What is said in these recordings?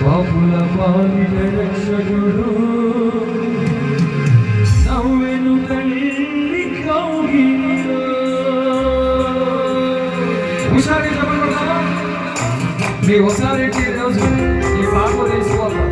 పాపుల పాలిన రక్షకుడు నవ్వెను కళ్ళి కౌగి హుషారి చెప్పండి ఒకసారి ఈ పాట తీసుకోవాలి?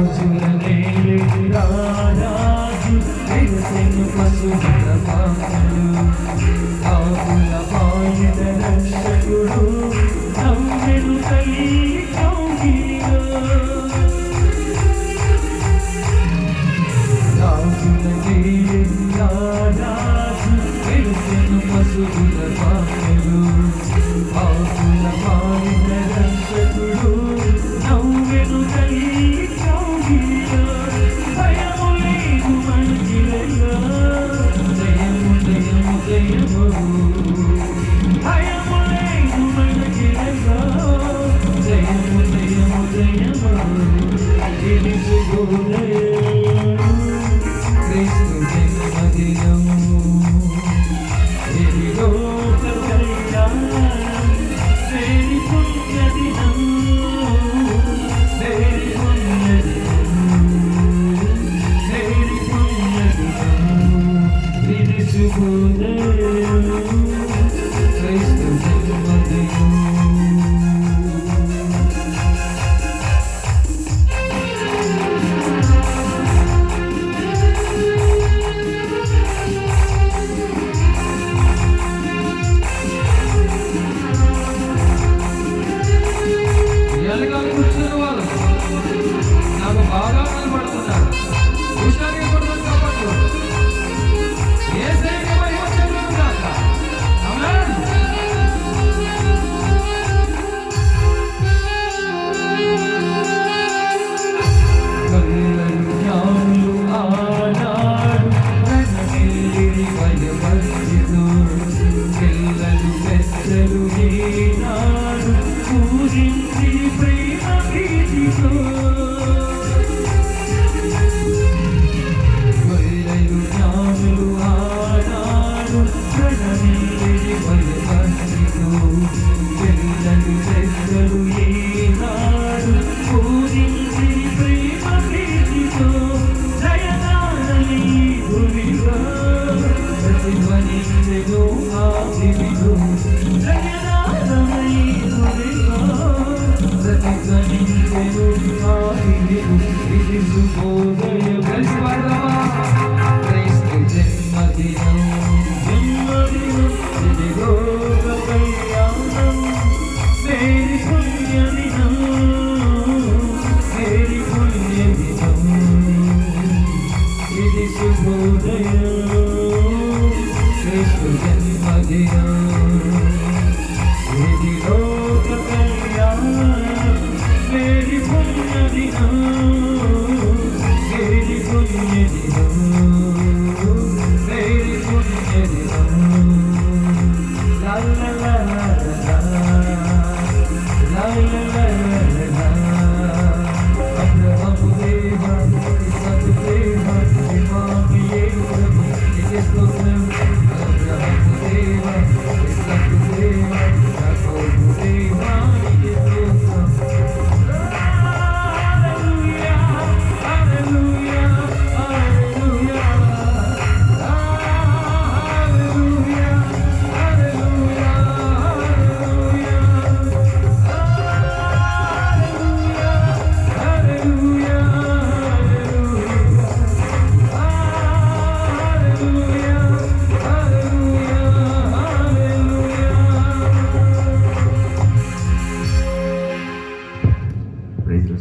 రాజులనేలే రారాజు విరసెను పశుభర పాకులు ఆకుల పాయన రక్షకుడు నమ్మెను తల్లి రాజులనేలే రారాజు విరసెను పశుభర పాకులు আখি নিচে ঘুরে శుభోదయ ప్రతిపదమా క్రైస్త జన్మదినం జన్మదినం ఇదిగో కళ్యాణం మేరీ పుణ్య శుభోదయం క్రైస్త జన్మదినం